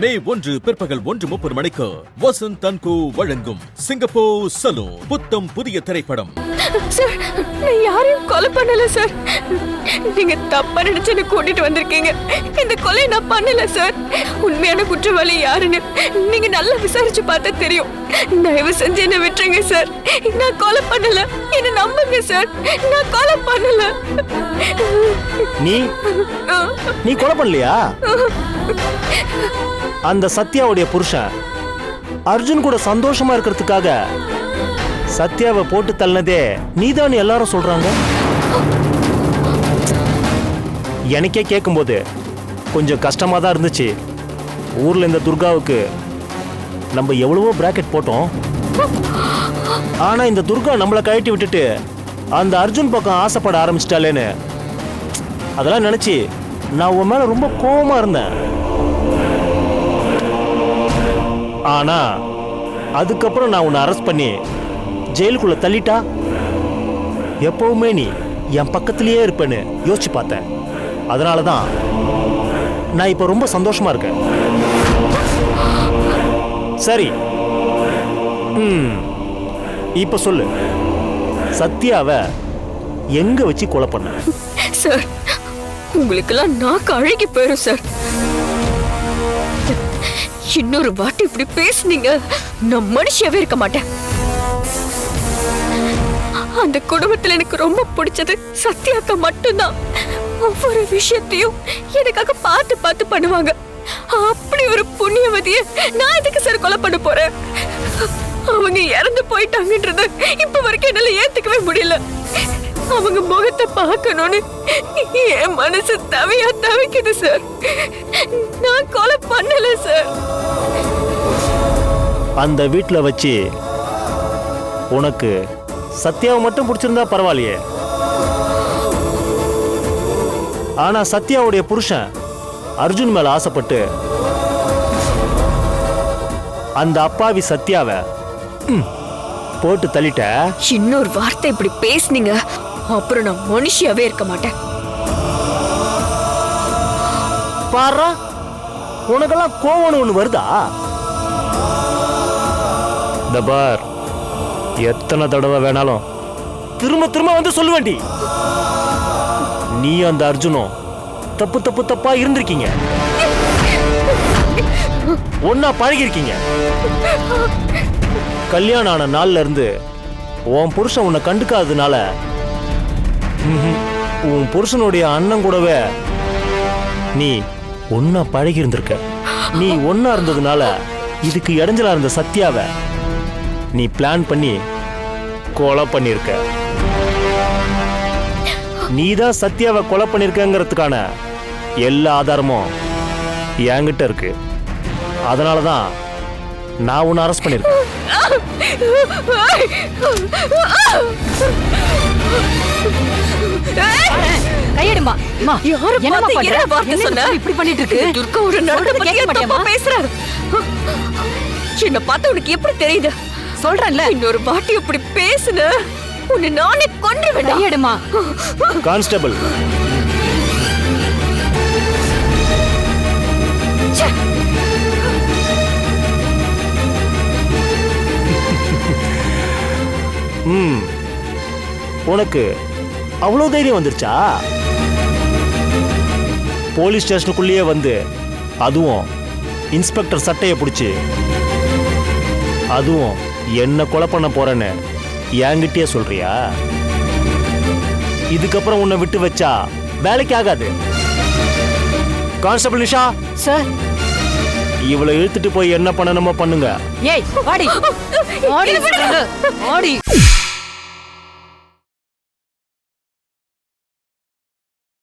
மே ஒன்று பிற்பகல் ஒன்று முப்பது மணிக்கு வசந்த் தன்கு வழங்கும் சிங்கப்பூர் சலூன் புத்தம் புதிய திரைப்படம். சார் நான் யாரையும் கொலை பண்ணல சார் நீங்க தப்பா நினைச்சு என்ன கூட்டிட்டு வந்திருக்கீங்க. இந்த கொலை நான் பண்ணல சார் உண்மையான குற்றவாளி யாருன்னு நீங்க நல்லா விசாரிச்சு பார்த்தா தெரியும். தயவு செஞ்சு என்ன விட்டுருங்க சார் நான் கொலை பண்ணல. என்ன நம்புங்க சார் நான் கொலை பண்ணல. நீ? நீ கொலை பண்ணலையா? அந்த சத்யாவுடைய புருஷன். அர்ஜுன் கூட சந்தோஷமா இருக்கிறதுக்காக சத்யாவை போட்டு தள்ளினதே நீதான் எல்லாரும் சொல்றாங்க. எனக்கே கேட்கும்போது கொஞ்சம் கஷ்டமாக தான் இருந்துச்சு. ஊரில் இந்த துர்காவுக்கு நம்ம எவ்வளவோ பிராக்கெட் போட்டோம். ஆனால் இந்த துர்கா நம்மளை கழட்டி விட்டுட்டு அந்த அர்ஜுன் பக்கம் ஆசைப்பட ஆரம்பிச்சிட்டாலேன்னு அதெல்லாம் நினச்சி நான் உன் மேலே ரொம்ப கோபமாக இருந்தேன். ஆனா அதுக்கப்புறம் நான் உன்னை அரெஸ்ட் பண்ணி ஜெயிலுக்குள்ள தள்ளிட்டா? எப்பவுமே நீ என் பக்கத்திலேயே இருப்பேன்னு யோசிச்சு பார்த்தேன். அதனால தான் நான் இப்போ ரொம்ப சந்தோஷமா இருக்கேன். சரி. ம். இப்போ சொல்லு. சத்யாவை எங்க வச்சு கொலை பண்ண? சார் உங்களுக்கெல்லாம் நான் அழகி போயிடும் சார் இன்னொரு வாட்டி இப்படி பேசுனீங்க. நான் மனுஷியாவே இருக்க மாட்டேன். அந்த குடும்பத்துல எனக்கு ரொம்ப பிடிச்சது சத்யாக்கா மட்டும்தான். ஒவ்வொரு விஷயத்தையும் எனக்காக பார்த்து பார்த்து பண்ணுவாங்க. அப்படி ஒரு புண்ணியவதிய நான் எதுக்கு சார் கொலை பண்ண போறேன்? அவங்க இறந்து போயிட்டாங்கன்றது இப்ப வரைக்கும் என்னால ஏத்துக்கவே முடியல. அவங்க முகத்தை பார்க்கணும்னு என் மனசு தவியா தவிக்குது சார் நான் கொலை பண்ணல சார் அந்த வீட்டில் வச்சு உனக்கு சத்யாவை மட்டும் பிடிச்சிருந்தா பரவாயில்லையே. ஆனா சத்யாவுடைய புருஷன் அர்ஜுன் மேல ஆசைப்பட்டு அந்த அப்பாவி சத்யாவை போட்டு தள்ளிட்ட. இன்னொரு வார்த்தை இப்படி பேசுனீங்க. அப்புறம் நான் மனுஷியாவே இருக்க மாட்டேன். பாரா உனக்கெல்லாம் கோவம்னு ஒண்ணு வருதா? இந்த பார் எத்தனை தடவை வேணாலும் திரும்ப திரும்ப வந்து சொல்லுவேண்டி. நீ அந்த அர்ஜுனும் தப்பு தப்பு தப்பா இருந்திருக்கீங்க. ஒன்னா பழகிருக்கீங்க கல்யாணம் ஆன நாள்ல இருந்து உன் புருஷன் உன்னை கண்டுக்காததுனால உன் புருஷனுடைய அண்ணன் கூடவே நீ ஒன்னா பழகி இருந்திருக்க நீ ஒன்னா இருந்ததுனால இதுக்கு இடைஞ்சலா இருந்த சத்யாவை நீ பிளான் பண்ணி கொலை பண்ணியிருக்க நீ தான் சத்யாவை கொலை பண்ணியிருக்கங்கிறதுக்கான எல்லா ஆதாரமும் என்கிட்ட இருக்கு அதனால தான் நான் உன்னை அரெஸ்ட் பண்ணியிருக்கேன் கையெடுமா. அம்மா பார்த்து பண்ற? என்ன வார்த்தை சொன்ன? இப்படி பண்ணிட்டு இருக்கு? துர்கா ஒரு நடந்த கேட்க மாட்டியாம்மா? பேசுறாரு. என்ன பார்த்தா உனக்கு எப்படி தெரியுது? சொல்றேன்ல. இன்னொரு வாட்டி இப்படி பேசுன உன்னை நானே கொன்று கையெடுமா. கான்ஸ்டபிள். உனக்கு அவ்வளோ தைரியம் வந்துருச்சா? போலீஸ் ஸ்டேஷனுக்குள்ளேயே வந்து அதுவும் இன்ஸ்பெக்டர் சட்டையை பிடிச்சி அதுவும் என்ன கொலை பண்ண போறேன்னு என்கிட்டயே சொல்றியா? இதுக்கப்புறம் உன்னை விட்டு வச்சா வேலைக்கு ஆகாது. கான்ஸ்டபிள் நிஷா? சார். இவளை இழுத்துட்டு போய் என்ன பண்ணணுமோ பண்ணுங்க. ஏய் வாடி. வாடி சொல்றேன்ல. வாடி